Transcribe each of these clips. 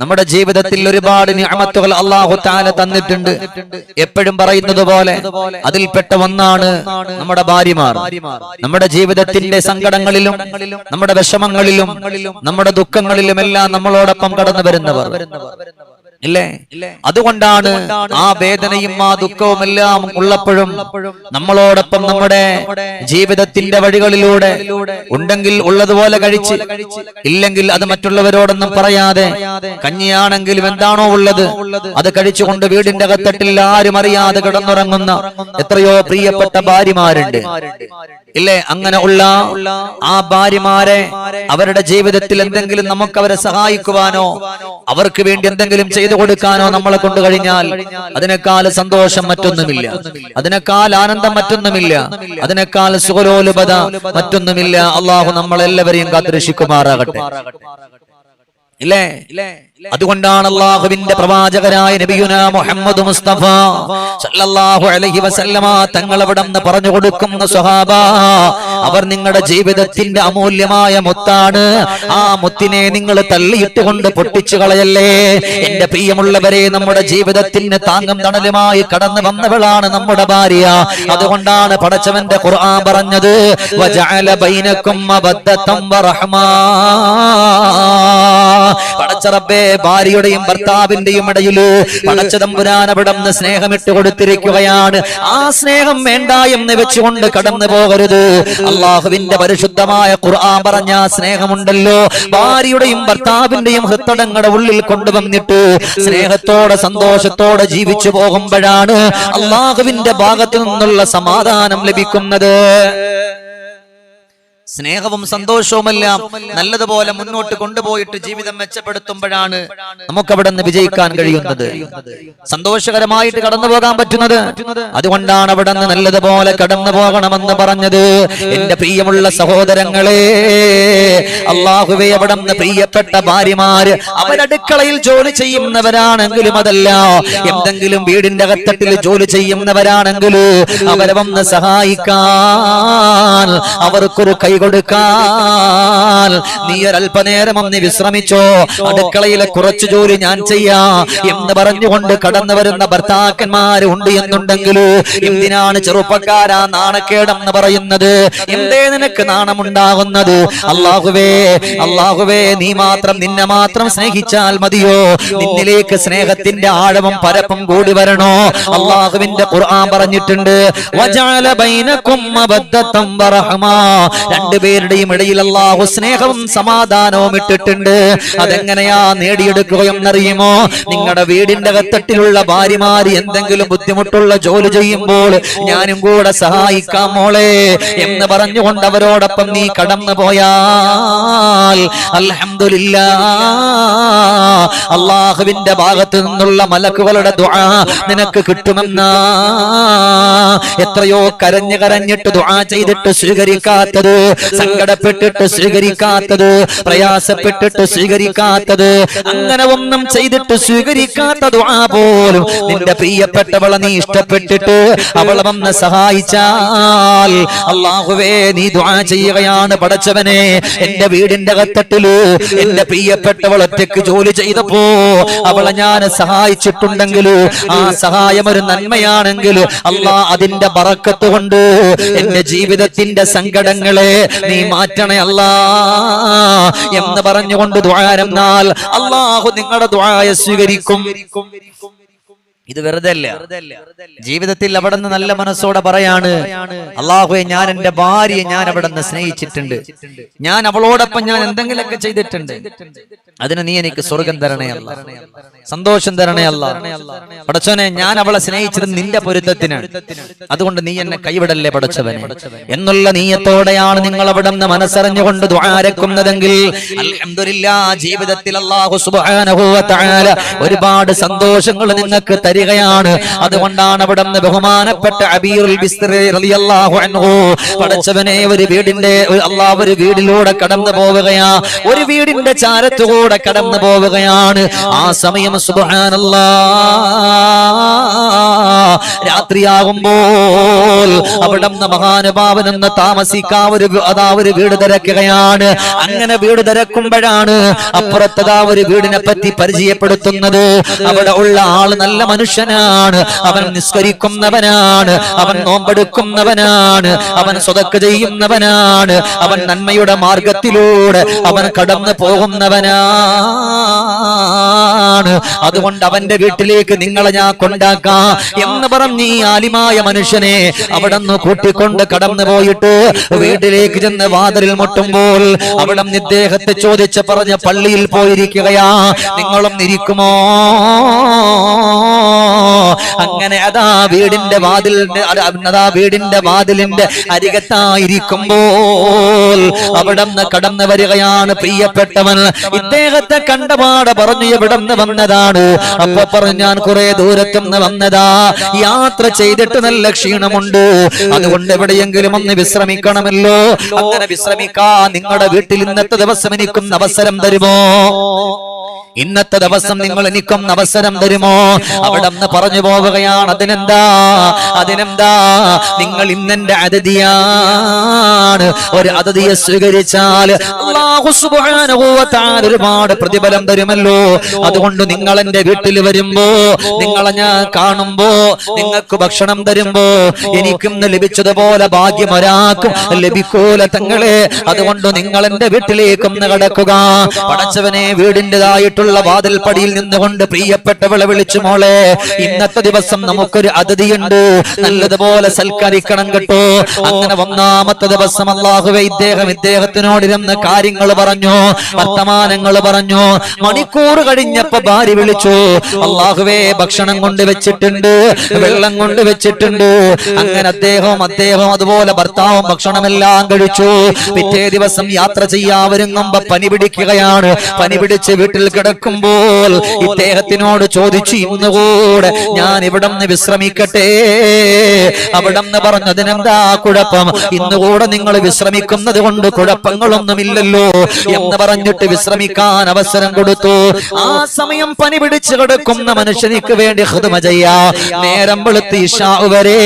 നമ്മുടെ ജീവിതത്തിൽ ഒരുപാട് നിഅമത്തുകൾ അള്ളാഹു താല തന്നിട്ടുണ്ട്. എപ്പോഴും പറയുന്നത് പോലെ അതിൽപ്പെട്ട ഒന്നാണ് നമ്മുടെ ഭാര്യമാർ. നമ്മുടെ ജീവിതത്തിന്റെ സങ്കടങ്ങളിലും നമ്മുടെ വിഷമങ്ങളിലും നമ്മുടെ ദുഃഖങ്ങളിലും എല്ലാം നമ്മളോടൊപ്പം കടന്നു വരുന്നവർ. ഇല്ലേ? അതുകൊണ്ടാണ് ആ വേദനയും ആ ദുഃഖവും എല്ലാം ഉള്ളപ്പോഴും നമ്മളോടൊപ്പം നമ്മുടെ ജീവിതത്തിന്റെ വഴികളിലൂടെ ഉണ്ടെങ്കിൽ ഉള്ളതുപോലെ കഴിച്ച് ഇല്ലെങ്കിൽ അത് മറ്റുള്ളവരോടൊന്നും പറയാതെ കഞ്ഞിയാണെങ്കിലും എന്താണോ ഉള്ളത് അത് കഴിച്ചുകൊണ്ട് വീടിന്റെ അകത്തട്ടിൽ ആരും അറിയാതെ കിടന്നുറങ്ങുന്ന എത്രയോ പ്രിയപ്പെട്ട ഭാര്യമാരുണ്ട്. ഇല്ലേ? അങ്ങനെ ഉള്ള ആ ഭാര്യമാരെ അവരുടെ ജീവിതത്തിൽ എന്തെങ്കിലും നമുക്ക് അവരെ സഹായിക്കുവാനോ അവർക്ക് വേണ്ടി എന്തെങ്കിലും ചെയ്തു കൊടുക്കാനോ നമ്മളെ കൊണ്ട് കഴിഞ്ഞാൽ അതിനേക്കാൾ സന്തോഷം മറ്റൊന്നുമില്ല. അതിനേക്കാൾ ആനന്ദം മറ്റൊന്നുമില്ല. അതിനേക്കാൾ സുഖലോലുപത മറ്റൊന്നുമില്ല. അള്ളാഹു നമ്മളെല്ലാവരെയും കാത്തുരക്ഷിക്കുമാറാകട്ടെ. ഇല്ലേ? അതുകൊണ്ടാണ് അള്ളാഹുവിന്റെ പ്രവാചകരായ നബിയുന മുഹമ്മദ് മുസ്തഫ സല്ലല്ലാഹു അലൈഹി വസല്ലമ തങ്ങൾ അവിടെ നിന്ന് പറഞ്ഞു കൊടുക്കുന്ന സ്വഹാബ അവർ നിങ്ങളുടെ ജീവിതത്തിന്റെ അമൂല്യമായ മുത്താണ്. ആ മുത്തിനെ നിങ്ങൾ തള്ളിയിട്ട് കൊണ്ട് പൊട്ടിച്ചു കളയല്ലേ? എന്റെ പ്രിയമുള്ളവരെ നമ്മുടെ ജീവിതത്തിന് താങ്ങും തണലുമായി കടന്നു വന്നവളാണ് നമ്മുടെ ഭാര്യ. അതുകൊണ്ടാണ് പടച്ചവന്റെ ഖുർആൻ പറഞ്ഞത് വജഅല ബൈനക്കും അബദ്ധത്തം വറഹ്മാ പടച്ചറബേ ഭാര്യയുടെയും ഭർത്താവിന്റെയും ഇടയിൽ പടച്ചതമ്പുരാൻ അവിടെ സ്നേഹമിട്ട് കൊടുത്തിരിക്കുകയാണ്. ആ സ്നേഹം വേണ്ട എന്ന് വെച്ചുകൊണ്ട് കടന്നു പോകരുത്. അള്ളാഹുവിന്റെ പരിശുദ്ധമായ ഖുർആൻ പറഞ്ഞ സ്നേഹമുണ്ടല്ലോ. ഭാര്യയുടെയും ഭർത്താവിന്റെയും ഹൃത്തടങ്ങളുടെ ഉള്ളിൽ കൊണ്ടുവന്നിട്ട് സ്നേഹത്തോടെ സന്തോഷത്തോടെ ജീവിച്ചു പോകുമ്പോഴാണ് അള്ളാഹുവിന്റെ ഭാഗത്തു നിന്നുള്ള സമാധാനം ലഭിക്കുന്നത്. സ്നേഹവും സന്തോഷവുമെല്ലാം നല്ലതുപോലെ മുന്നോട്ട് കൊണ്ടുപോയിട്ട് ജീവിതം മെച്ചപ്പെടുത്തുമ്പോഴാണ് നമുക്ക് അവിടെ നിന്ന് വിജയിക്കാൻ കഴിയുന്നത്. സന്തോഷകരമായിട്ട് കടന്നു പോകാൻ പറ്റുന്നത്. അതുകൊണ്ടാണ് അവിടെ നിന്ന് നല്ലതുപോലെ കടന്നു പോകണമെന്ന് പറഞ്ഞത്. എന്റെ പ്രിയമുള്ള സഹോദരങ്ങളെ അള്ളാഹുവെ അവിടെ നിന്ന് പ്രിയപ്പെട്ട ഭാര്യമാര് അവരടുക്കളയിൽ ജോലി ചെയ്യുന്നവരാണെങ്കിലും അതല്ല എന്തെങ്കിലും വീടിന്റെ അകത്തട്ടിൽ ജോലി ചെയ്യുന്നവരാണെങ്കിലും അവരെ വന്ന് സഹായിക്കാൻ അവർക്കൊരു കൈ കൊടുക്കാൻ. നീ ഒരല്പനേരം ഒന്ന് വിശ്രമിച്ചോ. അടുക്കളയിലെ കുറച്ചു ജോലി ഞാൻ ചെയ്യാം എന്ന് പറഞ്ഞുകൊണ്ട് കടന്നു വരുന്ന ഭർത്താക്കന്മാര് ഉണ്ട് എന്നുണ്ടെങ്കിൽ എന്തിനാണ് ചെറുപ്പക്കാരാ നാണക്കേടെന്ന് പറയുന്നത്? എന്തേ നിനക്ക് നാണമുണ്ടാകുന്നത്? അള്ളാഹുവേ അള്ളാഹുവേ നീ മാത്രം നിന്നെ മാത്രം സ്നേഹിച്ചാൽ മതിയോ? നിന്നിലേക്ക് സ്നേഹത്തിന്റെ ആഴവും പരപ്പും കൂടി വരണോ? അള്ളാഹുവിന്റെ ഖുർആൻ പറഞ്ഞിട്ടുണ്ട് വജഅല ബൈനകും മബദ്ദത്തം വറഹ്മാ. രണ്ടുപേരുടെയും ഇടയിൽ അള്ളാഹു സ്നേഹവും സമാധാനവും ഇട്ടിട്ടുണ്ട്. അതെങ്ങനെയാ നേടിയെടുക്കുകയെന്നറിയുമോ? നിങ്ങളുടെ വീടിന്റെ കത്തട്ടിലുള്ള ഭാര്യമാര് എന്തെങ്കിലും ബുദ്ധിമുട്ടുള്ള ജോലി ചെയ്യുമ്പോൾ ഞാനും കൂടെ സഹായിക്കാം മോളെ എന്ന് പറഞ്ഞുകൊണ്ട് അവരോടൊപ്പം നീ കടന്നു പോയാൽ അള്ളാഹുവിന്റെ ഭാഗത്ത് നിന്നുള്ള മലക്കുകളുടെ ദുആ നിനക്ക് കിട്ടുമെന്ന. എത്രയോ കരഞ്ഞു കരഞ്ഞിട്ട് ദുആ ചെയ്തിട്ട് സ്വീകരിക്കാത്തത് സങ്കടപ്പെട്ടിട്ട് സ്വീകരിക്കാത്തത് പ്രയാസപ്പെട്ടിട്ട് സ്വീകരിക്കാത്തത് അങ്ങനെ ഒന്നും ചെയ്തിട്ട് സ്വീകരിക്കാത്തത് ആ പോലും നിന്റെ പ്രിയപ്പെട്ടവളെ നീ ഇഷ്ടപ്പെട്ടിട്ട് അവളെ വന്ന് സഹായിച്ചാൽ അള്ളാഹുവേ നീ ദ്വാ ചെയ്യുകയാണ് പടച്ചവനെ. എന്റെ വീടിന്റെ കത്തട്ടിൽ എന്റെ പ്രിയപ്പെട്ടവൾ ഒറ്റയ്ക്ക് ജോലി ചെയ്തപ്പോ അവളെ ഞാൻ സഹായിച്ചിട്ടുണ്ടെങ്കിൽ ആ സഹായം ഒരു നന്മയാണെങ്കിൽ അള്ളാ അതിന്റെ ബറക്കത്ത് കൊണ്ട് എന്റെ ജീവിതത്തിന്റെ സങ്കടങ്ങളെ നീ മാറ്റണേ അല്ലാ എന്ന് പറഞ്ഞുകൊണ്ട് ദ്വാരന്നാൽ അള്ളാഹു നിങ്ങളുടെ ദ്വായ സ്വീകരിക്കും. ഇത് വെറുതെ അല്ല ജീവിതത്തിൽ അവിടെ നിന്ന് നല്ല മനസ്സോടെ പറയാണ് അള്ളാഹുയെ ഞാൻ എന്റെ ഭാര്യയെ ഞാൻ അവിടെ നിന്ന് സ്നേഹിച്ചിട്ടുണ്ട്. ഞാൻ അവളോടൊപ്പം ഞാൻ എന്തെങ്കിലുമൊക്കെ ചെയ്തിട്ടുണ്ട്. അതിന് നീ എനിക്ക് സ്വർഗം തരണേ അല്ല. സന്തോഷം തരണേ അല്ല. പടച്ചോനെ ഞാൻ അവളെ സ്നേഹിച്ചത് നിന്റെ പൊരുത്തത്തിനാണ്. അതുകൊണ്ട് നീ എന്നെ കൈവിടല്ലേ പടച്ചവനെ? എന്നുള്ള നീയത്തോടെയാണ് നിങ്ങൾ അവിടെ നിന്ന് മനസ്സറിഞ്ഞുകൊണ്ട് ദ്വാരക്കുന്നതെങ്കിൽ അൽഹംദുലില്ലാ ജീവിതത്തിൽ അള്ളാഹു ഒരുപാട് സന്തോഷങ്ങൾ നിങ്ങൾക്ക് തരിക തരികയാണ് അതുകൊണ്ടാണ് അവിടെ നിന്ന് ബഹുമാനപ്പെട്ട അബീറുൽ പടച്ചവനെ ഒരു വീടിന്റെ അള്ളാഹ് ഒരു വീടിലൂടെ കടന്നു പോവുകയാ. ഒരു വീടിന്റെ ചാരത്തുകൂടെ കടന്നു പോവുകയാണ്. ആ സമയം സുബാനല്ല രാത്രിയാകുമ്പോൾ അവിടെ നിന്ന് മഹാനുഭാവനെന്ന് താമസിക്കാ ഒരു അതാ ഒരു വീട് തിരക്കുകയാണ്. അങ്ങനെ വീട് തിരക്കുമ്പോഴാണ് അപ്പുറത്തതാ ഒരു വീടിനെ പറ്റി പരിചയപ്പെടുത്തുന്നത്. അവിടെ ഉള്ള ആൾ നല്ല മനുഷ്യനാണ്. അവൻ നിസ്കരിക്കുന്നവനാണ്. അവൻ നോമ്പെടുക്കുന്നവനാണ്. അവൻ സ്വതക്ക് ചെയ്യുന്നവനാണ്. അവൻ നന്മയുടെ മാർഗത്തിലൂടെ അവൻ കടന്നു പോകുന്നവനാണ്. അതുകൊണ്ട് അവന്റെ വീട്ടിലേക്ക് നിങ്ങളെ ഞാൻ കൊണ്ടാക്കാം എന്ന് പറഞ്ഞ് ഈ ആലിമായ മനുഷ്യനെ അവിടെ നിന്ന് കൂട്ടിക്കൊണ്ട് കടന്നു പോയിട്ട് വീട്ടിലേക്ക് ചെന്ന് വാതിലിൽ മുട്ടുമ്പോൾ അവിടെ നിദ്ദേഹത്തെ ചോദിച്ച് പറഞ്ഞ് പള്ളിയിൽ പോയിരിക്കുകയാ. നിങ്ങളും ഇരിക്കുമോ? അങ്ങനെ അതാ വീടിന്റെ വാതിലിന്റെ അതാ വീടിന്റെ വാതിലിന്റെ അരികത്തായിരിക്കുമ്പോൾ അവിടെ നിന്ന് കടന്നു വരികയാണ് പ്രിയപ്പെട്ടവൻ. ഇദ്ദേഹത്തെ കണ്ടപാട് പറഞ്ഞു ഇവിടെ നിന്ന് വന്നതാണ് അപ്പൊ പറഞ്ഞു ഞാൻ കുറെ ദൂരത്തുനിന്ന് വന്നതാ. യാത്ര ചെയ്തിട്ട് നല്ല ക്ഷീണമുണ്ട്. അതുകൊണ്ട് എവിടെയെങ്കിലും ഒന്ന് വിശ്രമിക്കണമല്ലോ. അങ്ങനെ വിശ്രമിക്കാ. നിങ്ങളുടെ വീട്ടിൽ ഇന്നത്തെ ദിവസം എനിക്കും അവസരം തരുമോ? ഇന്നത്തെ ദിവസം നിങ്ങൾ എനിക്കൊന്ന് അവസരം തരുമോ? അവിടെ നിന്ന് പറഞ്ഞു പോവുകയാണ്. അതിനെന്താ? അതിനെന്താ? നിങ്ങൾ ഇന്നെന്റെ അതിഥിയാണ്. ഒരു അതിഥിയെ സ്വീകരിച്ചാൽ ഒരുപാട് പ്രതിഫലം തരുമല്ലോ. അതുകൊണ്ട് നിങ്ങൾ എന്റെ വീട്ടിൽ വരുമ്പോ നിങ്ങളെ ഞാൻ കാണുമ്പോ നിങ്ങൾക്ക് ഭക്ഷണം തരുമ്പോ എനിക്കും ലഭിച്ചതുപോലെ ഭാഗ്യം ഒരാൾക്കും ലഭിക്കൂല തങ്ങളെ. അതുകൊണ്ട് നിങ്ങൾ എന്റെ വീട്ടിലേക്കൊന്ന് കടക്കുക. പടച്ചവനെ വീടിന്റെതായിട്ടുള്ള വാതിൽ പടിയിൽ നിന്നുകൊണ്ട് പ്രിയപ്പെട്ടവളെ വിളിച്ചു മോളെ ഇന്നത്തെ ദിവസം നമുക്കൊരു അതിഥിയുണ്ട്. നല്ലതുപോലെ സൽക്കരിക്കണം കേട്ടോ. അങ്ങനെ ഒന്നാമത്തെ ദിവസം അള്ളാഹുവെ ഇദ്ദേഹം ഇദ്ദേഹത്തിനോടിരുന്ന് കാര്യങ്ങൾ പറഞ്ഞു വർത്തമാനങ്ങൾ പറഞ്ഞു. മണിക്കൂർ കഴിഞ്ഞപ്പോ ഭാര്യ വിളിച്ചു അള്ളാഹുവെ ഭക്ഷണം കൊണ്ട് വെച്ചിട്ടുണ്ട് വെള്ളം കൊണ്ട് വെച്ചിട്ടുണ്ട്. അങ്ങനെ അദ്ദേഹവും അദ്ദേഹവും അതുപോലെ ഭർത്താവും ഭക്ഷണമെല്ലാം കഴിച്ചു. പിറ്റേ ദിവസം യാത്ര ചെയ്യാവരും പനി പിടിക്കുകയാണ്. പനി പിടിച്ച് വീട്ടിൽ കിടക്കുമ്പോൾ ഇദ്ദേഹത്തിനോട് ചോദിച്ചു ഇന്നുകൂടെ ഞാൻ ഇവിടെ നിന്ന് വിശ്രമിക്കട്ടെ അവിടെ നിന്ന് പറഞ്ഞതിനെന്താ കുഴപ്പം ഇന്നുകൂടെ നിങ്ങൾ വിശ്രമിക്കുന്നത് കൊണ്ട് കുഴപ്പങ്ങളൊന്നുമില്ലല്ലോ എന്ന് പറഞ്ഞിട്ട് വിശ്രമിക്കാൻ അവസരം കൊടുത്തു ആ സമയം പനി പിടിച്ച് കിടക്കുന്ന മനുഷ്യനിക്ക് വേണ്ടി ഹൃദമ ചെയ്യാ നേരം വെളുത്ത് ഇഷാ വരെ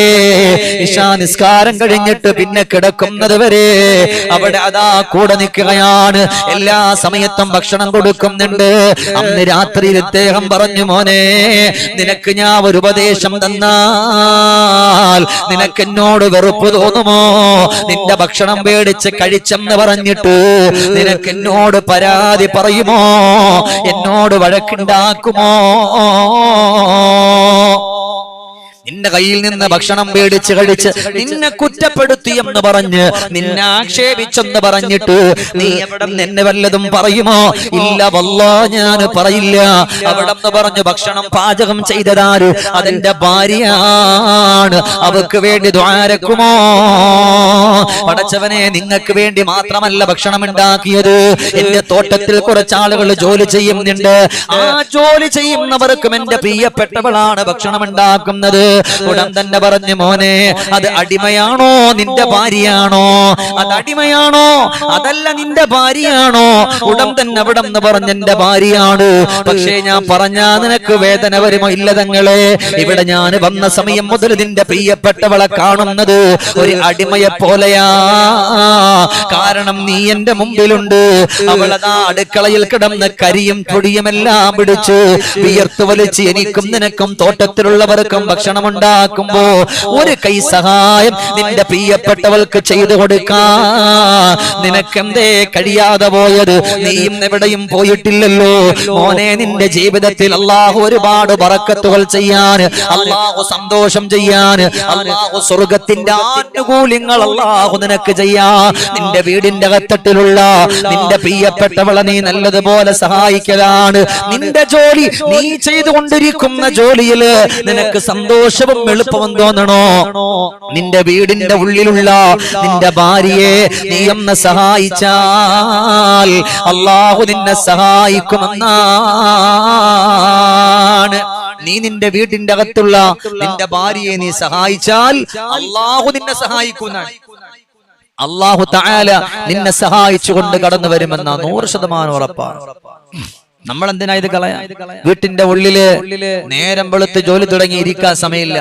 ഇഷാ നിസ്കാരം കഴിഞ്ഞിട്ട് പിന്നെ കിടക്കുന്നത് വരെ അവിടെ അതാ കൂടെ നിൽക്കുകയാണ് എല്ലാ സമയത്തും ഭക്ഷണം കൊടുക്കുന്നുണ്ട് അന്ന് രാത്രിയിൽ ഇദ്ദേഹം പറഞ്ഞു മോനെ നിനക്ക് ഞാൻ ഒരു ഉപദേശം തന്നാൽ നിനക്ക് എന്നോട് വെറുപ്പ് തോന്നുമോ? നിന്റെ ഭക്ഷണം പേടിച്ച് കഴിച്ചെന്ന് പറഞ്ഞിട്ട് നിനക്ക് എന്നോട് പരാതി പറയുമോ? എന്നോട് വഴക്കുണ്ടാക്കുമോ? നിന്റെ കയ്യിൽ നിന്ന് ഭക്ഷണം പേടിച്ച് കഴിച്ച് നിന്നെ കുറ്റപ്പെടുത്തി എന്ന് പറഞ്ഞ് നിന്നെ ആക്ഷേപിച്ചെന്ന് പറഞ്ഞിട്ട് നീ എവിടെ നിന്നെ വല്ലതും പറയുമോ? ഇല്ല വല്ല ഞാൻ പറയില്ല. അവിടെ പറഞ്ഞു ഭക്ഷണം പാചകം ചെയ്തതാര്? അതിന്റെ ഭാര്യയാണ്. അവക്ക് വേണ്ടി ദ്വാരക്കുമോ പടച്ചവനെ നിങ്ങൾക്ക് വേണ്ടി മാത്രമല്ല ഭക്ഷണം ഉണ്ടാക്കിയത്. എന്റെ തോട്ടത്തിൽ കുറച്ച് ആളുകൾ ജോലി ചെയ്യുന്നുണ്ട്. ആ ജോലി ചെയ്യുന്നവർക്കും എന്റെ പ്രിയപ്പെട്ടവളാണ് ഭക്ഷണം ഉണ്ടാക്കുന്നത്. ഉടൻ തന്നെ പറഞ്ഞു മോനെ അത് അടിമയാണോ നിന്റെ ഭാര്യയാണോ? അത് അടിമയാണോ? അതല്ല നിന്റെ ഭാര്യയാണോ? ഉടൻ തന്നെ അവിടെ നിന്ന് പറഞ്ഞ എന്റെ ഭാര്യയാണ്. പക്ഷേ ഞാൻ പറഞ്ഞാ നിനക്ക് വേദന വരുമോ ഇല്ല തങ്ങളെ? ഇവിടെ ഞാൻ വന്ന സമയം മുതൽ നിന്റെ പ്രിയപ്പെട്ടവളെ കാണുന്നത് ഒരു അടിമയെ പോലെയാ. കാരണം നീ എന്റെ മുമ്പിലുണ്ട്. അവളതാ അടുക്കളയിൽ കിടന്ന് കരിയും പൊടിയും എല്ലാം പിടിച്ച് വിയർത്ത് വലിച്ച് എനിക്കും നിനക്കും തോട്ടത്തിലുള്ളവർക്കും ഭക്ഷണം ഉണ്ടാക്കുമ്പോ ഒരു കൈ സഹായം നിന്റെ പ്രിയപ്പെട്ടവൾക്ക് ചെയ്തു കൊടുക്കാ. നിനക്കെന്തേ കഴിയാതെ പോയത്? നീയും എവിടെയും പോയിട്ടില്ലല്ലോ. മോനെ നിന്റെ ജീവിതത്തിൽ അള്ളാഹു ഒരുപാട് പറക്കത്തുകൾ ചെയ്യാൻ അള്ളാഹു സന്തോഷം ചെയ്യാൻ അള്ളാഹു സ്വർഗത്തിന്റെ ആനുകൂല്യങ്ങൾ അള്ളാഹു നിനക്ക് ചെയ്യാ. നിന്റെ വീടിന്റെ അകത്തട്ടിലുള്ള നിന്റെ പ്രിയപ്പെട്ടവളെ നീ നല്ലതുപോലെ സഹായിക്കലാണ്. നിന്റെ ജോലി നീ ചെയ്തുകൊണ്ടിരിക്കുന്ന ജോലിയിൽ നിനക്ക് സന്തോഷവും എളുപ്പവും തോന്നണോ? നിന്റെ വീടിന്റെ ഉള്ളിലുള്ള നിന്റെ ഭാര്യയെ നീ ഒന്ന് സഹായിച്ചാൽ അള്ളാഹു നിന്നെ സഹായിക്കുമെന്നാണ്. നീ നിന്റെ വീട്ടിന്റെ അകത്തുള്ള നിന്റെ ഭാര്യയെ നീ സഹായിച്ചാൽ അള്ളാഹു നിന്നെ സഹായിക്കുന്ന അള്ളാഹു താല നിന്നെ സഹായിച്ചുകൊണ്ട് കടന്നു വരുമെന്ന നൂറ് ശതമാനം ഉറപ്പാണ്. നമ്മൾ എന്തിനാ ഇത് കളയാ? വീട്ടിന്റെ ഉള്ളിൽ നേരം വെളുത്ത് ജോലി തുടങ്ങി ഇരിക്കാൻ സമയമില്ല.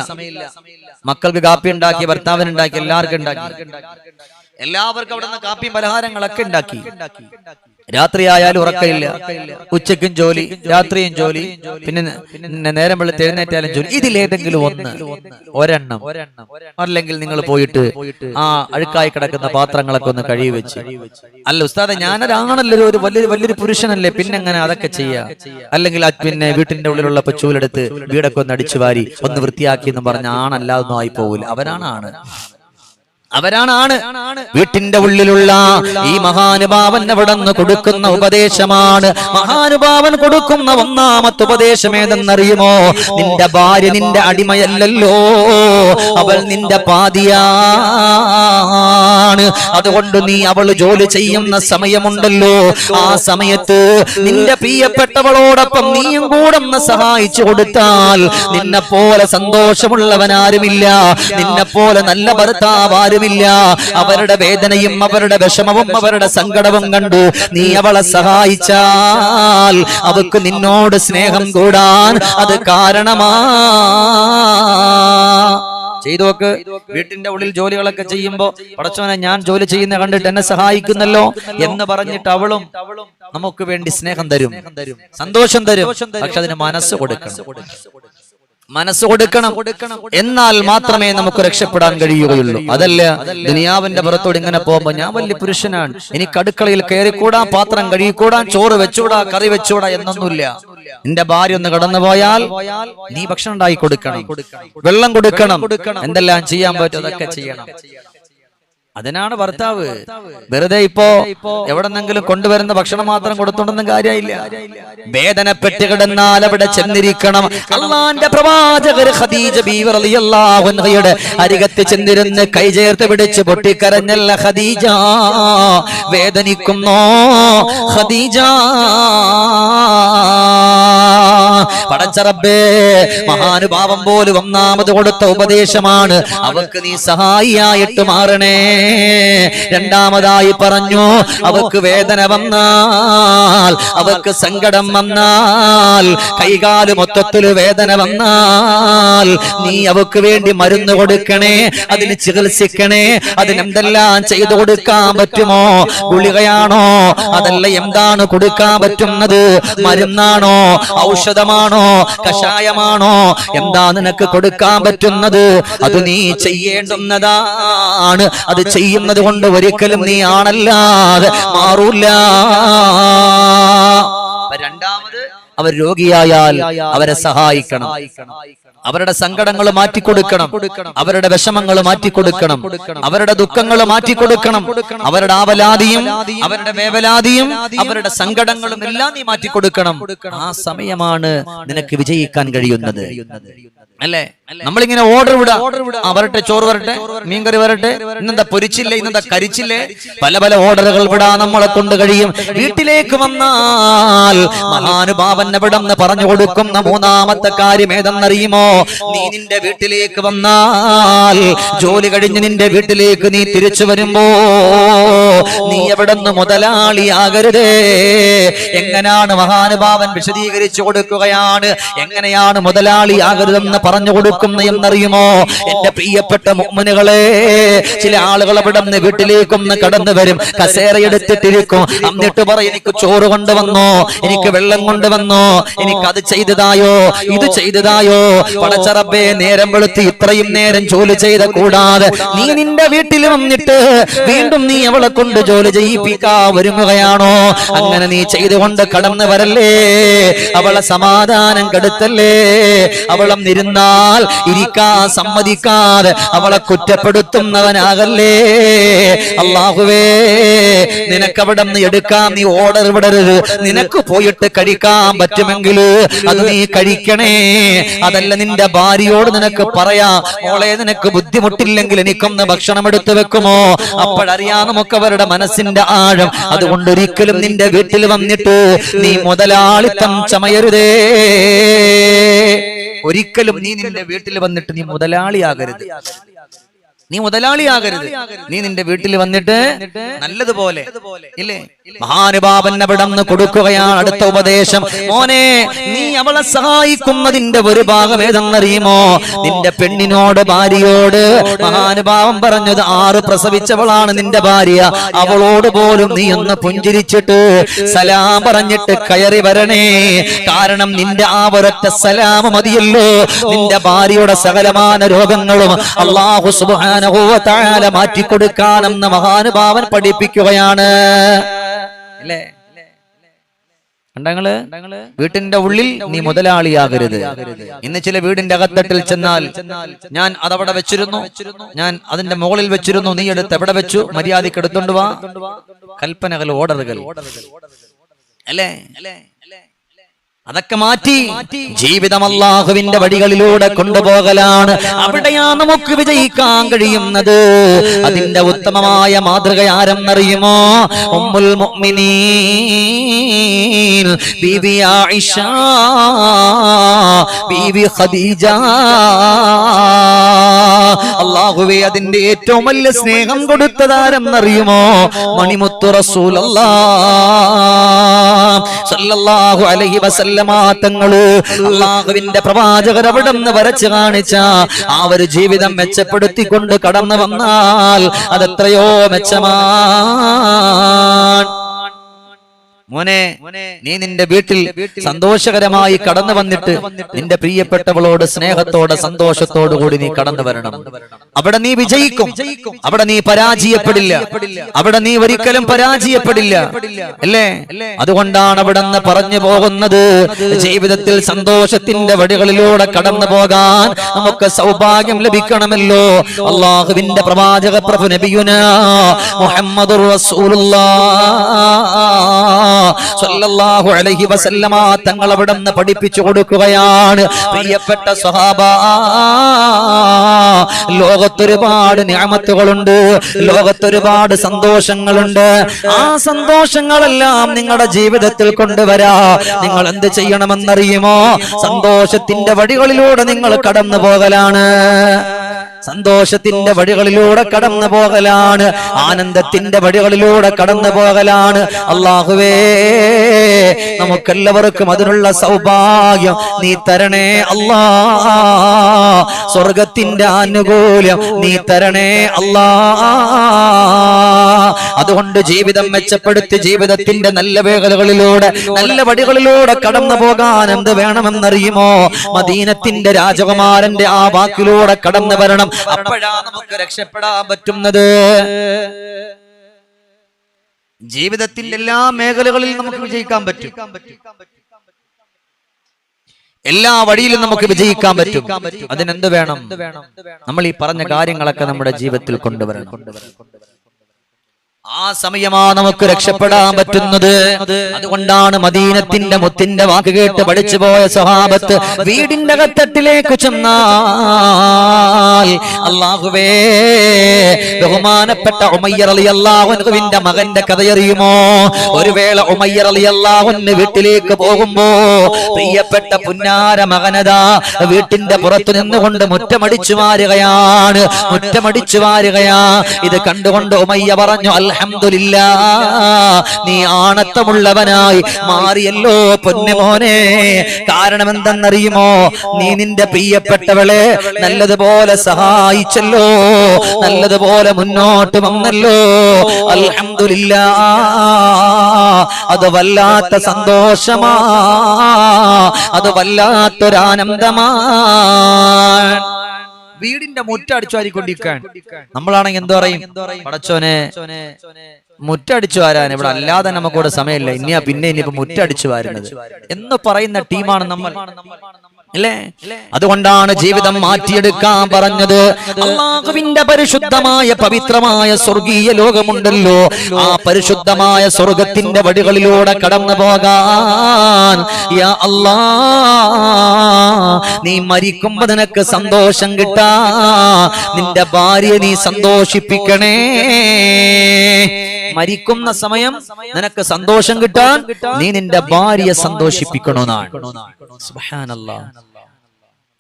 മക്കൾക്ക് കാപ്പി ഉണ്ടാക്കി ഭർത്താവിന് ഉണ്ടാക്കി എല്ലാവർക്കും ഉണ്ടാക്കി. എല്ലാവർക്കും അവിടെ നിന്ന് കാപ്പിയും പലഹാരങ്ങളൊക്കെ ഉണ്ടാക്കി. രാത്രിയായാലും ഉറക്കമില്ല. ഉച്ചയ്ക്കും ജോലി രാത്രിയും ജോലി പിന്നെ നേരം വെള്ളം എഴുന്നേറ്റാലും ജോലി. ഇതിലേതെങ്കിലും ഒന്ന് ഒരെണ്ണം. അല്ലെങ്കിൽ നിങ്ങൾ പോയിട്ട് ആ അഴുക്കായി കിടക്കുന്ന പാത്രങ്ങളൊക്കെ ഒന്ന് കഴുകി വെച്ച്. അല്ല ഉസ്താദെ ഞാനൊരാണല്ലോ ഒരു വലിയ വലിയൊരു പുരുഷനല്ലേ? പിന്നെ എങ്ങനെ അതൊക്കെ ചെയ്യാ? അല്ലെങ്കിൽ പിന്നെ വീട്ടിന്റെ ഉള്ളിലുള്ള ചൂലെടുത്ത് വീടൊക്കെ ഒന്ന് അടിച്ചു വാരി ഒന്ന് വൃത്തിയാക്കി എന്ന് പറഞ്ഞ ആണല്ലാതൊന്നും ആയി പോകില്ല അവരാണ് ആണ് അവരാണ് ആണ് വീട്ടിന്റെ ഉള്ളിലുള്ള ഈ മഹാനുഭാവൻ അവിടെ നിന്ന് കൊടുക്കുന്ന ഉപദേശമാണ്. മഹാനുഭാവൻ കൊടുക്കുന്ന ഒന്നാമത്തെ ഉപദേശം ഏതെന്നറിയുമോ? നിന്റെ ഭാര്യ നിന്റെ അടിമയല്ലല്ലോ. അവൾ നിന്റെ പാതിയാണ്. അതുകൊണ്ട് നീ അവൾ ജോലി ചെയ്യുന്ന സമയമുണ്ടല്ലോ. ആ സമയത്ത് നിന്റെ പ്രിയപ്പെട്ടവളോടൊപ്പം നീയും കൂടെ സഹായിച്ചു കൊടുത്താൽ നിന്നെ പോലെ സന്തോഷമുള്ളവനാരുമില്ല. നിന്നെ പോലെ നല്ല ഭർത്താവ് ആരുമില്ല അവരുടെ വേദനയും അവരുടെ വിഷമവും അവരുടെ സങ്കടവും കണ്ടു. നീ അവളെ സഹായിച്ചാൽ അവക്ക് നിന്നോട് സ്നേഹം കൂടാൻ അത് കാരണമാ. ചെയ്തു നോക്ക്. വീട്ടിന്റെ ഉള്ളിൽ ജോലികളൊക്കെ ചെയ്യുമ്പോ പടച്ചോനെ ഞാൻ ജോലി ചെയ്യുന്ന കണ്ടിട്ട് എന്നെ സഹായിക്കുന്നല്ലോ എന്ന് പറഞ്ഞിട്ട് അവളും നമുക്ക് വേണ്ടി സ്നേഹം തരും. സന്തോഷം തരും. പക്ഷെ അതിന് മനസ്സ് കൊടുക്കണം. മനസ്സ് കൊടുക്കണം. എന്നാൽ മാത്രമേ നമുക്ക് രക്ഷപ്പെടാൻ കഴിയുകയുള്ളൂ. അതല്ല ദുനിയാവിന്റെ പുറത്തോട് ഇങ്ങനെ പോകുമ്പോ ഞാൻ വലിയ പുരുഷനാണ്. എനിക്ക് അടുക്കളയിൽ കയറിക്കൂടാ പാത്രം കഴുകിക്കൂടാ ചോറ് വെച്ചൂടാ കറി വെച്ചൂടാ എന്നൊന്നുമില്ല. നിന്റെ ഭാര്യ ഒന്ന് കടന്നു പോയാൽ നീ ഭക്ഷണം ഉണ്ടായി കൊടുക്കണം. വെള്ളം കൊടുക്കണം. എന്തെല്ലാം ചെയ്യാൻ പറ്റും അതൊക്കെ ചെയ്യണം. അതിനാണ് ഭർത്താവ്. വെറുതെ ഇപ്പോ എവിടെന്നെങ്കിലും കൊണ്ടുവരുന്ന ഭക്ഷണം മാത്രം കൊടുത്തുണ്ടെന്നും കാര്യമില്ല. വേദനപ്പെട്ട് കിടന്നാൽ അവിടെ ചെന്നിരിക്കണം. അള്ളാന്റെ പ്രവാചകർ ഖദീജ അരികത്ത് ചെന്നിരുന്ന് കൈ ചേർത്ത് പിടിച്ച് പൊട്ടിക്കരഞ്ഞല്ല ഖദീജ. വേദനിക്കുന്നോ ഖദീജ? പടച്ചറബേ മഹാനുഭാവം പോലും ഒന്നാമത് കൊടുത്ത ഉപദേശമാണ്. അവക്ക് നീ സഹായിയായിട്ട് മാറണേ. രണ്ടാമതായി പറഞ്ഞു അവക്ക് വേദന വന്നാൽ അവക്ക് സങ്കടം വന്നാൽ കൈകാൽ മൊത്തത്തിൽ വേദന വന്നാൽ നീ അവക്ക് വേണ്ടി മരുന്ന് കൊടുക്കണേ അതിന് ചികിത്സിക്കണേ അതിനെന്തെല്ലാം ചെയ്തു കൊടുക്കാൻ പറ്റുമോ? ഗുളികയാണോ? അതല്ല എന്താണ് കൊടുക്കാൻ പറ്റുന്നത്? മരുന്നാണോ? ഔഷധമാണോ? കഷായമാണോ? എന്താ നിനക്ക് കൊടുക്കാൻ പറ്റുന്നത്? അത് നീ ചെയ്യേണ്ടുന്നതാണ്. അത് ചെയ്യുന്നത് കൊണ്ട് ഒരിക്കലും നീ ആണല്ലാതെ മാറൂല്ല രണ്ടാമത് അവർ രോഗിയായാൽ അവരെ സഹായിക്കണം. അവരുടെ സങ്കടങ്ങൾ മാറ്റിക്കൊടുക്കണം. അവരുടെ വിഷമങ്ങൾ മാറ്റിക്കൊടുക്കണം. അവരുടെ ദുഃഖങ്ങൾ മാറ്റിക്കൊടുക്കണം. അവരുടെ ആവലാതിയും അവരുടെ വേവലാതിയും അവരുടെ സങ്കടങ്ങളും എല്ലാം നീ മാറ്റിക്കൊടുക്കണം. ആ സമയമാണ് നിനക്ക് വിജയിക്കാൻ കഴിയുന്നത്. അല്ലേ? നമ്മളിങ്ങനെ ഓർഡർ വിടാ. ആ, വരട്ടെ ചോറ് വരട്ടെ. മീൻകറി വരട്ടെ. ഇന്നെന്താ പൊരിച്ചില്ലേ ഇന്നെന്താ കരിച്ചില്ലേ? പല പല ഓർഡറുകൾ വിടാ നമ്മളെ കൊണ്ട് കഴിയും. വീട്ടിലേക്ക് വന്നാൽ മഹാനുഭാവൻ എവിടെന്ന് പറഞ്ഞു കൊടുക്കുന്ന മൂന്നാമത്തെ കാര്യം ഏതെന്നറിയുമോ? നീ നിന്റെ വീട്ടിലേക്ക് വന്നാൽ ജോലി കഴിഞ്ഞ് നിന്റെ വീട്ടിലേക്ക് നീ തിരിച്ചു വരുമ്പോ നീ എവിടെ നിന്ന് മുതലാളിയാകരുതേ? എങ്ങനെയാണ് മഹാനുഭാവൻ വിശദീകരിച്ചു കൊടുക്കുകയാണ്? എങ്ങനെയാണ് മുതലാളിയാകരുതെന്ന് പറഞ്ഞു കൊടുക്കുന്ന എന്നറിയുമോ? എന്റെ പ്രിയപ്പെട്ട മുമ്മനുകളെ ചില ആളുകൾ അവിടെ നിന്ന് വീട്ടിലേക്കൊന്ന് കടന്നു വരും. കസേര എടുത്തിട്ടിരിക്കും. എന്നിട്ട് പറയും എനിക്ക് ചോറ് കൊണ്ടുവന്നോ? എനിക്ക് വെള്ളം കൊണ്ടുവന്നോ? എനിക്ക് അത് ചെയ്തതായോ? ഇത് ചെയ്തതായോ? പടച്ചറബേ നേരം വെളുത്ത് ഇത്രയും നേരം ജോലി ചെയ്ത കൂടാതെ നീ നിന്റെ വീട്ടിൽ വന്നിട്ട് വീണ്ടും നീ അവളെ കൊണ്ട് ജോലി ചെയ്യിപ്പിക്കാ ഒരുങ്ങുകയാണോ? അങ്ങനെ നീ ചെയ്തുകൊണ്ട് കടന്നു വരല്ലേ? അവളെ സമാധാനം കെടുത്തല്ലേ? അവളം ഇരുന്നാൽ ഇരിക്കാൻ സമ്മതിക്കാതെ അവളെ കുറ്റപ്പെടുത്തുന്നവനാകല്ലേ? അള്ളാഹുവേ നിനക്കവിടെ നിന്ന് എടുക്കാൻ നീ ഓർഡർ വിടരുത് നിനക്ക് പോയിട്ട് കഴിക്കാൻ പറ്റുമെങ്കിൽ അത് നീ കഴിക്കണേ. അതല്ല നിന്റെ ഭാര്യയോട് നിനക്ക് പറയാ മോളെ നിനക്ക് ബുദ്ധിമുട്ടില്ലെങ്കിൽ എനിക്കൊന്ന് ഭക്ഷണം എടുത്തു വെക്കുമോ? അപ്പോഴറിയാം നമുക്ക് അവരുടെ മനസ്സിന്റെ ആഴം. അതുകൊണ്ട് ഒരിക്കലും നിന്റെ വീട്ടിൽ വന്നിട്ട് നീ മുതലാളിത്തം ചമയരുതേ. ഒരിക്കലും നീ നിന്റെ വീട്ടിൽ വന്നിട്ട് നീ മുതലാളിയാകരുത്. നീ മുതലാളിയാകരുത്. നീ നിന്റെ വീട്ടിൽ വന്നിട്ട് നല്ലതുപോലെ ഇല്ലേ? മഹാനുഭാവൻ അവിടെ കൊടുക്കുകയാണ് അടുത്ത ഉപദേശം. മോനെ നീ അവളെ സഹായിക്കുന്നതിന്റെ ഒരു ഭാഗം ഏതെന്നറിയുമോ? നിന്റെ പെണ്ണിനോട് ഭാര്യയോട് മഹാനുഭാവം പറഞ്ഞത് ആറ് പ്രസവിച്ചവളാണ് നിന്റെ ഭാര്യ. അവളോട് പോലും നീ ഒന്ന് പുഞ്ചിരിച്ചിട്ട് സലാം പറഞ്ഞിട്ട് കയറി വരണേ. കാരണം നിന്റെ ആ ഒരൊറ്റ സലാം മതിയല്ലോ. നിന്റെ ഭാര്യയുടെ സകലമാന രോഗങ്ങളും അള്ളാഹു സുബ്ഹാനഹു തആല മാറ്റിക്കൊടുക്കാനെന്ന് മഹാനുഭാവൻ പഠിപ്പിക്കുകയാണ്. അല്ലേ? കണ്ടങ്ങൾ വീട്ടിന്റെ ഉള്ളിൽ നീ മുതലാളിയാകരുത്. ഇന്ന് ചില വീടിന്റെ അകത്തട്ടിൽ ചെന്നാൽ ഞാൻ അതവിടെ വെച്ചിരുന്നു. ഞാൻ അതിന്റെ മുകളിൽ വെച്ചിരുന്നു. നീ എടുത്ത് എവിടെ വെച്ചു? മര്യാദയ്ക്ക് എടുത്തോണ്ട് വാ. കൽപ്പനകൾ ഓർഡറുകൾ. അല്ലേ അല്ലേ? അതൊക്കെ മാറ്റി ജീവിതം അള്ളാഹുവിന്റെ വഴികളിലൂടെ കൊണ്ടുപോകലാണ്. അവിടെയാ നമുക്ക് വിജയിക്കാൻ കഴിയുന്നത്. അതിന്റെ ഉത്തമമായ മാതൃക ആരെന്നറിയുമോ ഉമ്മുൽ ആയിഷ ഖദീജ. അള്ളാഹുവെ അതിന്റെ ഏറ്റവും വലിയ സ്നേഹം കൊടുത്തതാരെന്നറിയുമോ? മണിമുത്തു റസൂലല്ലാഹു അലൈഹി വസല്ലമ തങ്ങൾ അള്ളാഹുവിന്റെ പ്രവാചകർ അവിടെ നിന്ന് വരച്ചു കാണിച്ച ആ ഒരു ജീവിതം മെച്ചപ്പെടുത്തിക്കൊണ്ട് കടന്നു വന്നാൽ അതെത്രയോ മെച്ചമാണ് മോനെ നീ നിന്റെ വീട്ടിൽ സന്തോഷകരമായി കടന്നു വന്നിട്ട് നിന്റെ പ്രിയപ്പെട്ടവളോട് സ്നേഹത്തോടെ സന്തോഷത്തോടു കൂടി നീ കടന്നു വരണം. അവിടെ നീ വിജയിക്കും. അവിടെ നീ പരാജയപ്പെടില്ല. അവിടെ നീ ഒരിക്കലും പരാജയപ്പെടില്ല. അല്ലേ? അതുകൊണ്ടാണ് അവിടെ നിന്ന് പറഞ്ഞു പോകുന്നത്. ജീവിതത്തിൽ സന്തോഷത്തിന്റെ വഴികളിലൂടെ കടന്നു പോകാൻ നമുക്ക് സൗഭാഗ്യം ലഭിക്കണമല്ലോ. അള്ളാഹുവിന്റെ പ്രവാചക പ്രഭു നബിയുന മുഹമ്മദ് സല്ലല്ലാഹു അലൈഹി വസല്ലമ തങ്ങൾ അവിടെ നിന്ന് പഠിപ്പിച്ചു കൊടുക്കുകയാണ്. പ്രിയപ്പെട്ട സ്വഹാബ ലോകത്തൊരുപാട് ഞാമത്തുകളുണ്ട് ലോകത്തൊരുപാട് സന്തോഷങ്ങളുണ്ട്. ആ സന്തോഷങ്ങളെല്ലാം നിങ്ങളുടെ ജീവിതത്തിൽ കൊണ്ടുവരാ. നിങ്ങൾ എന്ത് ചെയ്യണമെന്നറിയുമോ? സന്തോഷത്തിന്റെ വഴികളിലൂടെ നിങ്ങൾ കടന്നു പോകലാണ് സന്തോഷത്തിന്റെ വഴികളിലൂടെ കടന്നു പോകലാണ്. ആനന്ദത്തിന്റെ വഴികളിലൂടെ കടന്നു പോകലാണ്. അള്ളാഹുവേ നമുക്കെല്ലാവർക്കും അതിനുള്ള സൗഭാഗ്യം നീ തരണേ അല്ലാ. സ്വർഗത്തിന്റെ ആനുകൂല്യം നീ തരണേ അല്ലാ. അതുകൊണ്ട് ജീവിതം മെച്ചപ്പെടുത്തി ജീവിതത്തിന്റെ നല്ല വേഗതകളിലൂടെ നല്ല വടികളിലൂടെ കടന്നു പോകാൻ എന്ത് വേണമെന്നറിയുമോ? മദീനത്തിന്റെ രാജകുമാരന്റെ ആ വാക്കിലൂടെ കടന്നു വരണം. അപ്പോഴാ നമുക്ക് രക്ഷപ്പെടാൻ പറ്റുന്നത്. ജീവിതത്തിന്റെ എല്ലാ മേഖലകളിലും നമുക്ക് വിജയിക്കാൻ പറ്റും. എല്ലാ വഴിയിലും നമുക്ക് വിജയിക്കാൻ പറ്റും. അതിനെന്ത് വേണം? നമ്മൾ ഈ പറഞ്ഞ കാര്യങ്ങളൊക്കെ നമ്മുടെ ജീവിതത്തിൽ കൊണ്ടുവരണം. ആ സമയമാ നമുക്ക് രക്ഷപ്പെടാൻ പറ്റുന്നത്. അതുകൊണ്ടാണ് മദീനത്തിന്റെ മുത്തിന്റെ വാക്ക് കേട്ട് പഠിച്ചു പോയ സ്വഭാവത്ത് വീടിന്റെ കത്തട്ടിലേക്ക് ചെന്നാൽ അള്ളാഹുവേ ബഹുമാനപ്പെട്ട ഉമയ്യർ അലി അള്ളാഹുവിന്റെ മകന്റെ കഥയറിയുമോ? ഒരു വേള ഉമയ്യർ അലി വീട്ടിലേക്ക് പോകുമ്പോ പ്രിയപ്പെട്ട പുന്നാര മകനതാ വീട്ടിന്റെ പുറത്തു നിന്നുകൊണ്ട് മുറ്റമടിച്ചു മാറുകയാണ് മുറ്റമടിച്ചു മാറുകയാ ഇത് കണ്ടുകൊണ്ട് ഉമയ്യ പറഞ്ഞു അൽഹംദുലില്ല നീ ആണത്തമുള്ളവനായി മാറിയല്ലോ പൊന്നുമോനെ കാരണം എന്തെന്നറിയുമോ നീ നിന്റെ പ്രിയപ്പെട്ടവളെ നല്ലതുപോലെ സഹായിച്ചല്ലോ നല്ലതുപോലെ മുന്നോട്ട് വന്നല്ലോ. അലഹമില്ല അത് വല്ലാത്ത സന്തോഷമാ അത് വല്ലാത്തൊരാനന്ദമാണ് വീടിന്റെ മുറ്റടിച്ചുവാരിക്കൊണ്ടിരിക്കാൻ നമ്മളാണെങ്കിൽ എന്തോ പറയും? പടച്ചോനെ മുറ്റടിച്ചു വാരാൻ. ഇവിടെ അല്ലാതെ നമുക്കിവിടെ സമയമില്ല. ഇനിയാ പിന്നെ ഇനിയിപ്പോ മുറ്റടിച്ചു വാരുന്നത്. എന്ന് പറയുന്ന ടീമാണ് നമ്മൾ. അതുകൊണ്ടാണ് ജീവിതം മാറ്റിയെടുക്കാൻ പറഞ്ഞത്. അള്ളാഹുവിന്റെ പരിശുദ്ധമായ പവിത്രമായ സ്വർഗീയ ലോകമുണ്ടല്ലോ. ആ പരിശുദ്ധമായ സ്വർഗത്തിന്റെ വഴികളിലൂടെ കടന്നു പോകാൻ. അല്ലാ നീ മരിക്കുമ്പോ നിനക്ക് സന്തോഷം കിട്ടാ. നിന്റെ ഭാര്യ നീ സന്തോഷിപ്പിക്കണേ. മരിക്കുന്ന സമയം നിനക്ക് സന്തോഷം കിട്ടാൻ നീ നിന്റെ ഭാര്യയെ സന്തോഷിപ്പിക്കണമെന്നാണ്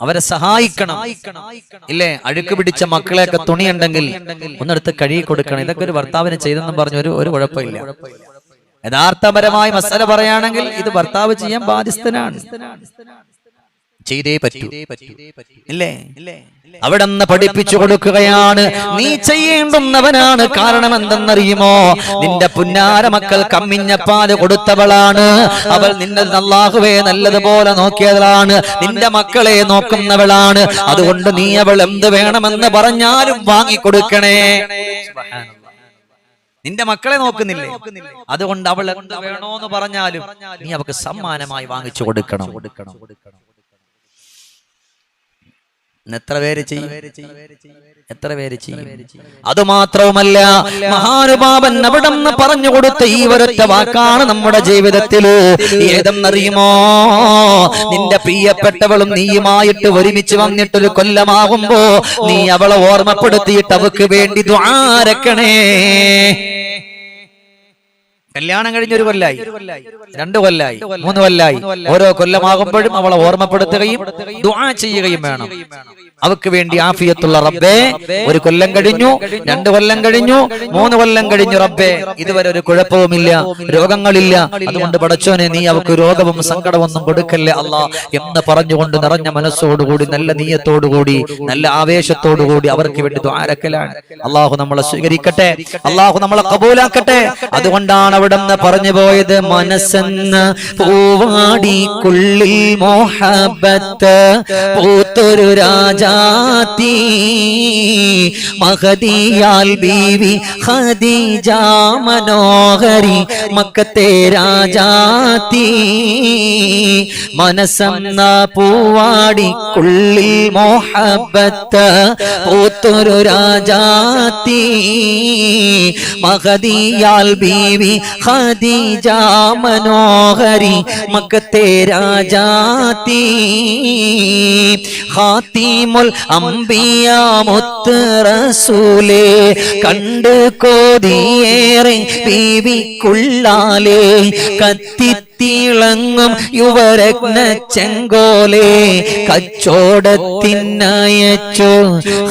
അവരെ സഹായിക്കണം. ഇല്ലേ അഴുക്ക് പിടിച്ച മക്കളെയൊക്കെ തുണിയുണ്ടെങ്കിൽ ഒന്നെടുത്ത് കഴുകി കൊടുക്കണം. ഇതൊക്കെ ഒരു ഭർത്താവിന് ചെയ്തെന്നും പറഞ്ഞു ഒരു ഒരു കുഴപ്പമില്ല. യഥാർത്ഥപരമായി മസല പറയുകയാണെങ്കിൽ ഇത് ഭർത്താവ് ചെയ്യാൻ ബാധ്യസ്ഥനാണ്. ചെയ്തേ പറ്റൂ. ഇല്ലേ? അവിടെ നിന്ന് പഠിപ്പിച്ചു കൊടുക്കുകയാണ്. നീ ചെയ്യേണ്ടുന്നവനാണ്. കാരണം എന്തെന്നറിയുമോ നിന്റെ പുന്നാര മക്കൾ കമ്മിഞ്ഞ പാൽ കൊടുത്തവളാണ്. അവൾ നിന്നെ നല്ലാഹുവേ നല്ലതുപോലെ നോക്കിയവളാണ്. നിന്റെ മക്കളെ നോക്കുന്നവളാണ്. അതുകൊണ്ട് നീ അവൾ എന്ത് വേണമെന്ന് പറഞ്ഞാലും വാങ്ങിക്കൊടുക്കണേ നിന്റെ മക്കളെ നോക്കുന്നില്ലേ? അതുകൊണ്ട് അവൾ എന്ത് വേണോന്ന് പറഞ്ഞാലും നീ അവക്ക് സമ്മാനമായി വാങ്ങിച്ചു കൊടുക്കണം. കൊടുക്കണം ഇന്ന് എത്ര പേര് ചെയ്യും? എത്ര പേര് ചെയ്യും? അതുമാത്രവുമല്ല മഹാനുഭാവൻ അവിടെ നിന്ന് പറഞ്ഞു കൊടുത്ത ഈ ഒരൊറ്റ വാക്കാണ് നമ്മുടെ ജീവിതത്തിൽ ഏതെന്നറിയുമോ? നിന്റെ പ്രിയപ്പെട്ടവളും നീയുമായിട്ട് ഒരുമിച്ച് വന്നിട്ടൊരു കൊല്ലമാകുമ്പോ നീ അവളെ ഓർമ്മപ്പെടുത്തിയിട്ട് അവക്ക് വേണ്ടി ദ്വാരക്കണേ കല്യാണം കഴിഞ്ഞ ഒരു കൊല്ലായി. രണ്ടു കൊല്ലായി. മൂന്ന് കൊല്ലായി. ഓരോ കൊല്ലമാകുമ്പോഴും അവളെ ഓർമ്മപ്പെടുത്തുകയും ദുആ ചെയ്യുകയും വേണം. അവക്ക് വേണ്ടി ആഫിയത്തുള്ള റബ്ബേ ഒരു കൊല്ലം കഴിഞ്ഞു രണ്ടു കൊല്ലം കഴിഞ്ഞു മൂന്ന് കൊല്ലം കഴിഞ്ഞു റബ്ബേ. ഇതുവരെ ഒരു കുഴപ്പവുമില്ല രോഗങ്ങളില്ല. അതുകൊണ്ട് പടച്ചോനെ നീ അവക്ക് രോഗവും സങ്കടമൊന്നും കൊടുക്കല്ലേ അല്ല എന്ന് പറഞ്ഞുകൊണ്ട് നിറഞ്ഞ മനസ്സോടുകൂടി നല്ല നീയത്തോടുകൂടി നല്ല ആവേശത്തോടുകൂടി അവർക്ക് വേണ്ടി ദ്വാരക്കലാണ് അള്ളാഹു നമ്മളെ സ്വീകരിക്കട്ടെ. അള്ളാഹു നമ്മളെ കബൂലാക്കട്ടെ. അതുകൊണ്ടാണ് അവിടെ നിന്ന് പറഞ്ഞു പോയത് മനസ്സെന്ന് പൂവാടിക്കുള്ളിൽ മോഹബത്ത് പൂത്തൊരു രാജാത്തി മഹദിയാൽ ബീവി ഹദീജ മനോഹരി മക്കത്തെ രാജാത്തി മനസ്സെന്ന പൂവാടിക്കുള്ളിൽ മോഹബത്ത് പൂത്തൊരു രാജാത്തി മഹദിയാൽ ബീവി ഖദീജ മനോഹരി മക്കത്തെ രാജാത്തി. ഹാത്തിമുൽ അംബിയ മുത്ത് റസൂലേ കണ്ട് കോതിയേറെ ബീവിക്കുള്ളാലേ. കത്തിത്തിളങ്ങും യുവരത്ന ചെങ്കോലെ കച്ചോടത്തിനയച്ചു.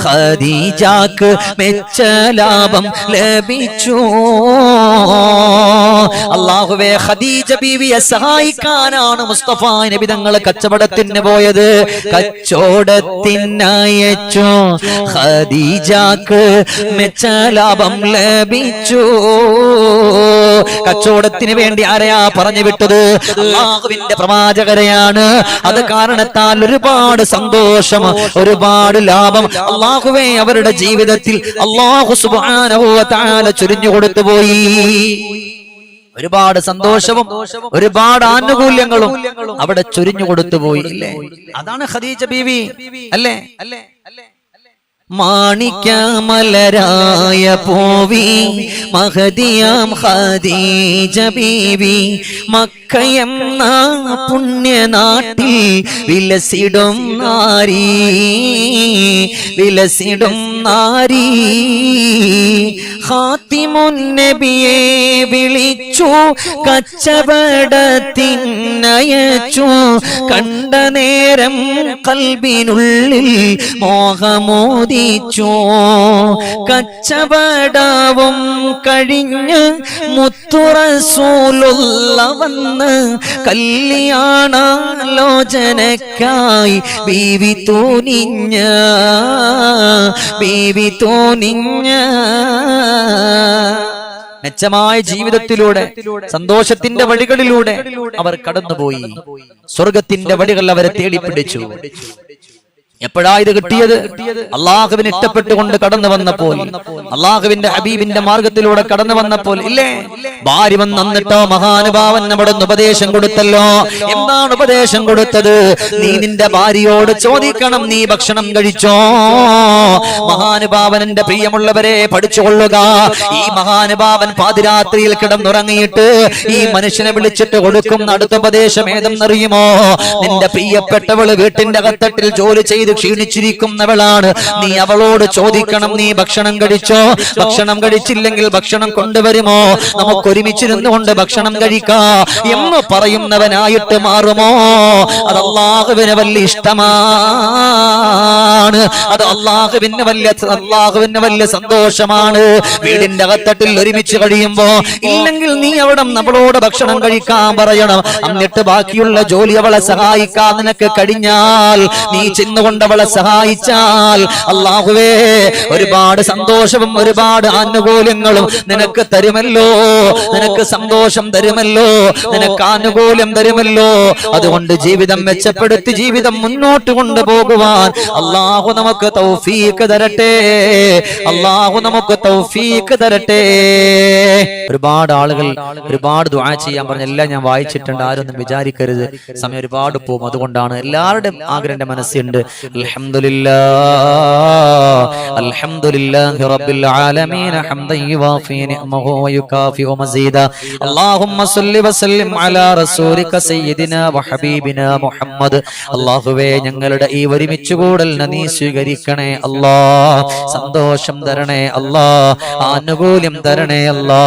ഹദീജാക്ക് മെച്ച ലാഭം ലഭിച്ചു. അള്ളാഹുവേ ഖദീജ ബീവിയെ സഹായിക്കാനാണ് മുസ്തഫ നബി തങ്ങൾ കച്ചവടത്തിന് പോയത്. കച്ചോടത്തിനയച്ചു. ഖദീജാക്ക് മെച്ച ലാഭം ലഭിച്ചു. കച്ചവടത്തിന് വേണ്ടി ആരെയാ പറഞ്ഞു വിട്ടത്? അള്ളാഹുവിന്റെ പ്രവാചകരെയാണ്. അത് കാരണത്താൽ ഒരുപാട് സന്തോഷം ഒരുപാട് ലാഭം അള്ളാഹുവേ അവരുടെ ജീവിതത്തിൽ അള്ളാഹു തആല ചുരിഞ്ഞു കൊടുത്തു പോയി ഒരുപാട് സന്തോഷവും ഒരുപാട് ആനുകൂല്യങ്ങളും അവിടെ ചൊരിഞ്ഞു കൊടുത്തു പോയി അതാണ് ഖദീജ ബീവി അല്ലേ അല്ലേ അല്ലേ? മാണിക്യമലരായ പോവി മഹദിയാം ഹദീജ ബീവി മക്കയെന്ന പുണ്യനാട്ടിൽ വിലസിടും നാരി വിലസിടും നാരി. ഹാത്തിമുന്നബിയെ വിളിച്ചു കച്ചവടത്തിനയച്ചു കണ്ട നേരം കൽബിനുള്ളിൽ മോഹമോദിച്ചു കച്ചവടവും കഴിഞ്ഞ് മുത്തുറസൂലുള്ള വന്ന് കല്യാണാലോചനക്കായി ബീവി തോനിഞ്ഞ ബീവി തോനിഞ്ഞ. മെച്ചമായ ജീവിതത്തിലൂടെ സന്തോഷത്തിന്റെ വഴികളിലൂടെ അവർ കടന്നുപോയി. സ്വർഗത്തിന്റെ വഴികൾ അവരെ തേടിപ്പിടിച്ചു. എപ്പോഴാ ഇത് കിട്ടിയത്? അള്ളാഹുവിന് ഇഷ്ടപ്പെട്ടുകൊണ്ട് കടന്നു വന്നപ്പോൾ അള്ളാഹുവിന്റെ ഹബീബിന്റെ മാർഗത്തിലൂടെ കടന്നു വന്നപ്പോൾ ഇല്ലേ? ഭാര്യ വന്നിട്ടോ മഹാനുഭാവൻ നമ്മുടെ ഉപദേശം കൊടുത്തല്ലോ. എന്താണ് ഉപദേശം കൊടുത്തത്? നീ നിന്റെ ഭാര്യയോട് ചോദിക്കണം നീ ഭക്ഷണം കഴിച്ചോ? മഹാനുഭാവനന്റെ പ്രിയമുള്ളവരെ പഠിച്ചുകൊള്ളുക. ഈ മഹാനുഭാവൻ പാതിരാത്രിയിൽ കിടന്നുറങ്ങിയിട്ട് ഈ മനുഷ്യനെ വിളിച്ചിട്ട് കൊടുക്കുന്ന അടുത്ത ഉപദേശം ഏതെന്നറിയുമോ? നിന്റെ പ്രിയപ്പെട്ടവൾ വീട്ടിന്റെ കത്തട്ടിൽ ജോലി ചെയ്ത് ചെയ്ത് ക്ഷീണിച്ചിരിക്കുന്നവളാണ്. നീ അവളോട് ചോദിക്കണം നീ ഭക്ഷണം കഴിച്ചോ? ഭക്ഷണം കഴിച്ചില്ലെങ്കിൽ ഭക്ഷണം കൊണ്ടുവരുമോ? നമുക്ക് ഒരുമിച്ചിരുന്നു കൊണ്ട് ഭക്ഷണം കഴിക്കാ. എന്ന് പറയുന്നവനായിട്ട് മാറുമോ? അത് അള്ളാഹുവിന് വലിയ ഇഷ്ടമാണ്. അത് അള്ളാഹുവിന് വലിയ അള്ളാഹുവിന് വലിയ സന്തോഷമാണ്. വീടിന്റെ അകത്തട്ടിൽ ഒരുമിച്ച് കഴിയുമ്പോ ഇല്ലെങ്കിൽ നീ അവിടെ നമ്മളോട് ഭക്ഷണം കഴിക്കാൻ പറയണം. എന്നിട്ട് ബാക്കിയുള്ള ജോലി അവളെ സഹായിക്കാൻ നിനക്ക് കഴിഞ്ഞാൽ നീ ചെന്നുകൊണ്ട് അവളെ സഹായിച്ചാൽ അള്ളാഹുവേ ഒരുപാട് സന്തോഷവും ഒരുപാട് ആനുകൂല്യങ്ങളും നിനക്ക് തരുമല്ലോ. നിനക്ക് സന്തോഷം തരുമല്ലോ. നിനക്ക് ആനുകൂല്യം തരുമല്ലോ. അതുകൊണ്ട് ജീവിതം മെച്ചപ്പെടുത്തി ജീവിതം മുന്നോട്ട് കൊണ്ടുപോകുവാൻ അള്ളാഹു നമുക്ക് തൗഫീക്ക് തരട്ടെ. അള്ളാഹു നമുക്ക് തൗഫീക്ക് തരട്ടെ. ഒരുപാട് ആളുകൾ ഒരുപാട് ദുആ ചെയ്യാൻ പറഞ്ഞ എല്ലാം ഞാൻ വായിച്ചിട്ടുണ്ട് ആരൊന്നും വിചാരിക്കരുത്. സമയം ഒരുപാട് പോകും. അതുകൊണ്ടാണ് എല്ലാവരുടെയും ആഗ്രഹം എന്റെ മനസ്സിലുണ്ട് അൽഹംദുലില്ലാ അൽഹംദുലില്ലാഹി റബ്ബിൽ ആലമീൻ ഹംദൻ യുവാഫി നിഅമഹു വയുകാഫിഉ മസീദ اللهم صل وسلم على رسولك سيدنا وحبيبنا മുഹമ്മദ് അല്ലാഹുവേ ഞങ്ങളുടെ ഈ ഒരുമിച്ച് കൂടലിനെ നീ സ്വീകരിക്കണേ അല്ലാ സന്തോഷം തരണേ അല്ലാ ആനുകൂല്യം തരണേ അല്ലാ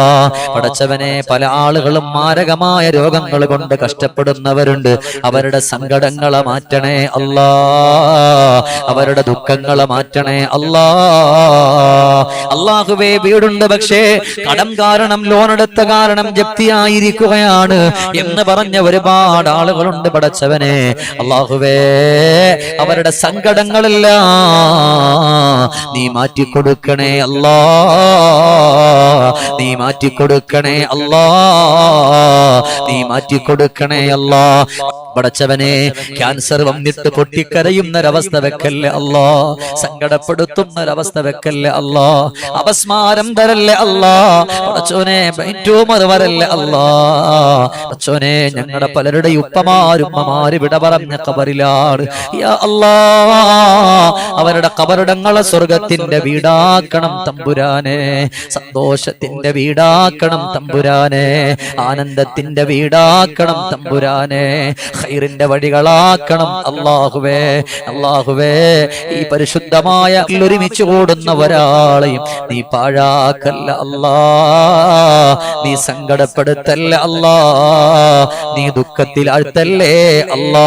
പടച്ചവനെ പല ആളുകളും മാരകമായ രോഗങ്ങൾ കൊണ്ട് കഷ്ടപ്പെടുന്നവരുണ്ട് അവരുടെ സങ്കടങ്ങളെ മാറ്റണേ അല്ലാ അവരുടെ ദുഃഖങ്ങളെ മാറ്റണേ. അല്ലാ. അള്ളാഹുവേ വീടുണ്ട് പക്ഷേ കടം കാരണം ലോൺ എടുത്ത കാരണം ജപ്തിയായിരിക്കുകയാണ് എന്ന് പറഞ്ഞ ഒരുപാട് ആളുകളുണ്ട് പടച്ചവനെ. അള്ളാഹുവേ അവരുടെ സങ്കടങ്ങളില്ല നീ മാറ്റിക്കൊടുക്കണേ. അല്ലാ. നീ മാറ്റിക്കൊടുക്കണേ. അല്ലാ. നീ മാറ്റിക്കൊടുക്കണേ. അല്ലാ. പടച്ചവനെ ക്യാൻസർ വന്നിട്ട് പൊട്ടിക്കരയുന്നൊരവസ്ഥ വെക്കല്ലേ അല്ലോ? സങ്കടപ്പെടുത്തുന്ന ഒരവസ്ഥ വെക്കല്ലേ അല്ലാ? അപസ്മാരം തരല്ലേ അല്ലാ? പടച്ചോനെ ട്യൂമർ വരല്ലേ അല്ലാ? ഞങ്ങളുടെ പലരുടെ ഉപ്പമാരുമ്മമാര് വിട പറഞ്ഞ കബറിലാണ് അവരുടെ കബറിടങ്ങളെ സ്വർഗത്തിന്റെ വീടാക്കണം തമ്പുരാനെ. സന്തോഷത്തിന്റെ വീടാക്കണം തമ്പുരാനെ. ആനന്ദത്തിന്റെ വീടാക്കണം തമ്പുരാനെ. ഹൈറിന്റെ വഴികളാക്കണം അള്ളാഹുവേ അള്ളാഹുവേ ഈ പരിശുദ്ധമായ ഒരുമിച്ച് കൂടുന്ന ഒരാളെയും നീ പാഴാക്കല്ല അല്ലാ. നീ സങ്കടപ്പെടുത്തല്ല അല്ലാ. നീ ദുഃഖത്തിൽ ആഴ്ത്തല്ലേ അല്ലാ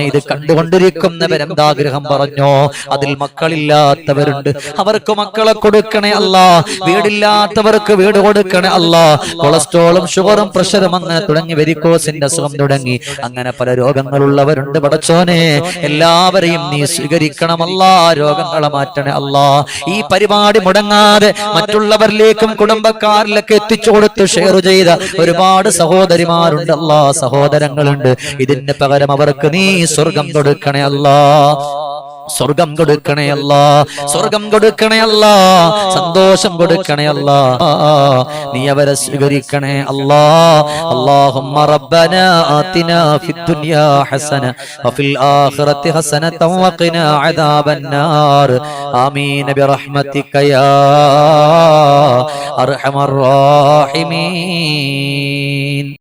ഇത് കണ്ടുകൊണ്ടിരിക്കുന്നവരെന്താഗ്രഹം പറഞ്ഞോ? അതിൽ മക്കളില്ലാത്തവരുണ്ട്. അവർക്ക് മക്കളെ കൊടുക്കണേ അല്ല. വീടില്ലാത്തവർക്ക് വീട് കൊടുക്കണേ അല്ല. കൊളസ്ട്രോളും ഷുഗറും പ്രഷറും അങ്ങനെ തുടങ്ങി വെരിക്കോസിന്റെ അസുഖം തുടങ്ങി. അങ്ങനെ പല രോഗങ്ങളുള്ളവരുണ്ട്. പടച്ചോനെ എല്ലാവരെയും നീ സ്വീകരിക്കണമല്ല രോഗങ്ങളെ മാറ്റണേ അല്ലാ. ഈ പരിപാടി മുടങ്ങാതെ മറ്റുള്ളവരിലേക്കും കുടുംബക്കാരിലൊക്കെ എത്തിച്ചു കൊടുത്ത് ഷെയർ ചെയ്ത ഒരുപാട് സഹോദരിമാരുണ്ട് അല്ലാ സഹോദരങ്ങളുണ്ട്. ഇതിന് പകരം അവർക്ക് നീ സ്വർഗം കൊടുക്കണേ അല്ലാ. സ്വർഗം കൊടുക്കണേ അല്ല സ്വർഗം കൊടുക്കണേ അല്ല സന്തോഷം കൊടുക്കണേ അല്ല നീ അവരെ സ്വീകരിക്കണേ അല്ലാ اللهم ربنا آتنا في الدنيا حسنة وفي الآخرة حسنة وقنا عذاب النار آمين برحمتك يا أرحم الراحمين